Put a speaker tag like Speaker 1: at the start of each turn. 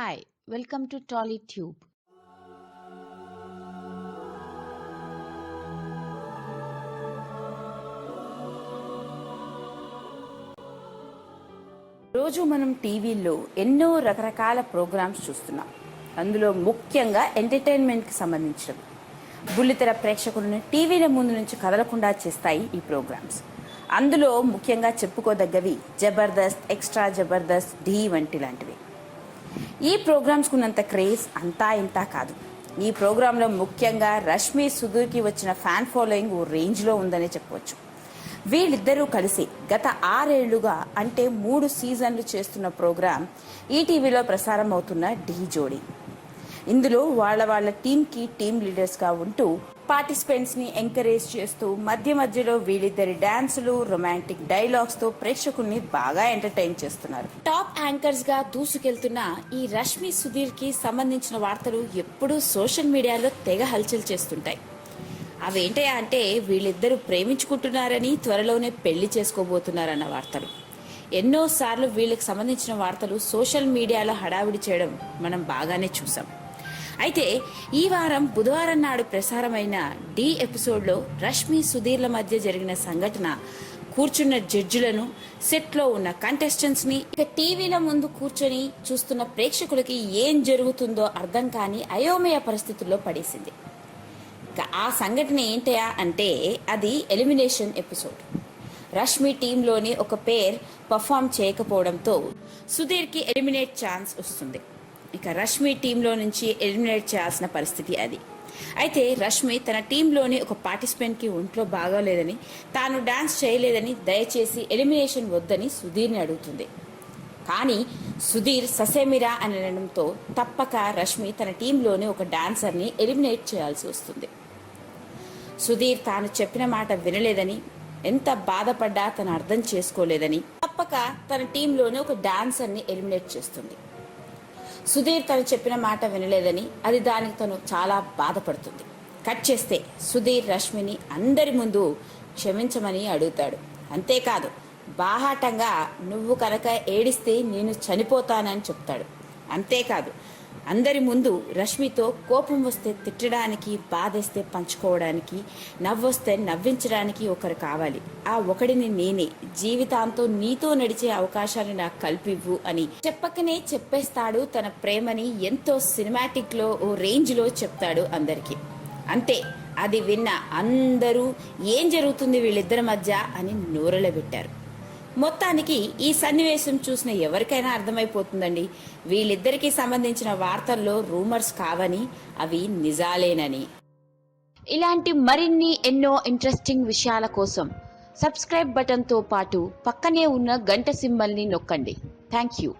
Speaker 1: Hi, welcome to TollyTube.
Speaker 2: రోజు మనం టీవీల్లో ఎన్నో రకరకాల ప్రోగ్రామ్స్ చూస్తున్నాం. అందులో ముఖ్యంగా ఎంటర్టైన్మెంట్కి సంబంధించినవి. బుల్లితెర ప్రేక్షకులను టీవీల ముందు నుంచి కదలకుండా చేస్తాయి ఈ ప్రోగ్రామ్స్. అందులో ముఖ్యంగా చెప్పుకోదగ్గవి జబర్దస్త్ ఎక్స్ట్రా జబర్దస్త్ ఢీ వంటి లాంటివి. ఈ ప్రోగ్రామ్స్కు ఉన్నంత క్రేజ్ అంతా ఇంతా కాదు. ఈ ప్రోగ్రాంలో ముఖ్యంగా రష్మి సుధీర్కి వచ్చిన ఫ్యాన్ ఫాలోయింగ్ ఓ రేంజ్లో ఉందనే చెప్పవచ్చు వీళ్ళిద్దరూ కలిసి గత ఆరేళ్ళుగా అంటే మూడు సీజన్లు చేస్తున్న ప్రోగ్రాం ఈటీవీలో ప్రసారం అవుతున్న ఢీ జోడీ. ఇందులో వాళ్ళ వాళ్ళ టీంకి టీం లీడర్స్గా ఉంటూ పార్టిసిపెంట్స్ని ఎంకరేజ్ చేస్తూ మధ్య మధ్యలో వీళ్ళిద్దరి డాన్సులు రొమాంటిక్ డైలాగ్స్తో ప్రేక్షకుల్ని బాగా ఎంటర్టైన్ చేస్తున్నారు. టాప్ యాంకర్స్గా దూసుకెళ్తున్న ఈ రష్మి సుధీర్కి సంబంధించిన వార్తలు ఎప్పుడూ సోషల్ మీడియాలో తెగ హల్చల్ చేస్తుంటాయి. అవేంటయా అంటే వీళ్ళిద్దరూ ప్రేమించుకుంటున్నారని త్వరలోనే పెళ్ళి చేసుకోబోతున్నారన్న వార్తలు. ఎన్నోసార్లు వీళ్ళకి సంబంధించిన వార్తలు సోషల్ మీడియాలో హడావిడి చేయడం మనం బాగానే చూసాం. అయితే ఈ వారం బుధవారం నాడు ప్రసారమైన డి ఎపిసోడ్లో రష్మి సుధీర్ల మధ్య జరిగిన సంఘటన. కూర్చున్న జడ్జిలను సెట్లో ఉన్న కంటెస్టెంట్స్ని ఇక టీవీల ముందు కూర్చొని చూస్తున్న ప్రేక్షకులకి ఏం జరుగుతుందో అర్థం కాని అయోమయ పరిస్థితుల్లో పడేసింది. ఇక ఆ సంఘటన ఏంటయా అంటే అది ఎలిమినేషన్ ఎపిసోడ్. రష్మి టీంలోని ఒక పేర్ పర్ఫామ్ చేయకపోవడంతో సుధీర్కి ఎలిమినేట్ ఛాన్స్ వస్తుంది. ఇక రష్మి టీంలో నుంచి ఎలిమినేట్ చేయాల్సిన పరిస్థితి అది. అయితే రష్మి తన టీంలోని ఒక పార్టిసిపెంట్కి ఒంట్లో బాగోలేదని తాను డాన్స్ చేయలేదని దయచేసి ఎలిమినేషన్ వద్దని సుధీర్ని అడుగుతుంది. కానీ సుధీర్ ససేమిరా అని అనడంతో తప్పక రష్మి తన టీంలోని ఒక డాన్సర్ని ఎలిమినేట్ చేయాల్సి వస్తుంది. సుధీర్ తాను చెప్పిన మాట వినలేదని ఎంత బాధపడ్డా తను అర్థం చేసుకోలేదని తప్పక తన టీంలోనే ఒక డాన్సర్ని ఎలిమినేట్ చేస్తుంది. సుధీర్ తను చెప్పిన మాట వినలేదని అది దానికి తను చాలా బాధపడుతుంది. కట్ చేస్తే సుధీర్ రష్మిని అందరి ముందు క్షమించమని అడుగుతాడు. అంతేకాదు బాహాటంగా నువ్వు కనుక ఏడిస్తే నేను చనిపోతానని చెప్తాడు. అంతేకాదు అందరి ముందు రష్మితో కోపం వస్తే తిట్టడానికి బాధేస్తే పంచుకోవడానికి నవ్వొస్తే నవ్వించడానికి ఒకరు కావాలి. ఆ ఒకడిని నేనే. జీవితాంతం నీతో నడిచే అవకాశాన్ని నాకు కల్పివ్వు అని. చెప్పకనే చెప్పేస్తాడు తన ప్రేమని ఎంతో సినిమాటిక్లో ఓ రేంజ్లో చెప్తాడు అందరికీ. అంతే. అది విన్న అందరూ ఏం జరుగుతుంది వీళ్ళిద్దరి మధ్య అని నోరలబెట్టారు మొత్తానికి ఈ సన్నివేశం చూసిన ఎవరికైనా అర్థమైపోతుందండి. వీళ్ళిద్దరికీ సంబంధించిన వార్తల్లో రూమర్స్ కావని అవి నిజాలేనని.
Speaker 1: ఇలాంటి మరిన్ని ఎన్నో ఇంట్రెస్టింగ్ విషయాల కోసం సబ్స్క్రైబ్ బటన్తో పాటు పక్కనే ఉన్న గంట సింబల్ని నొక్కండి. Thank you.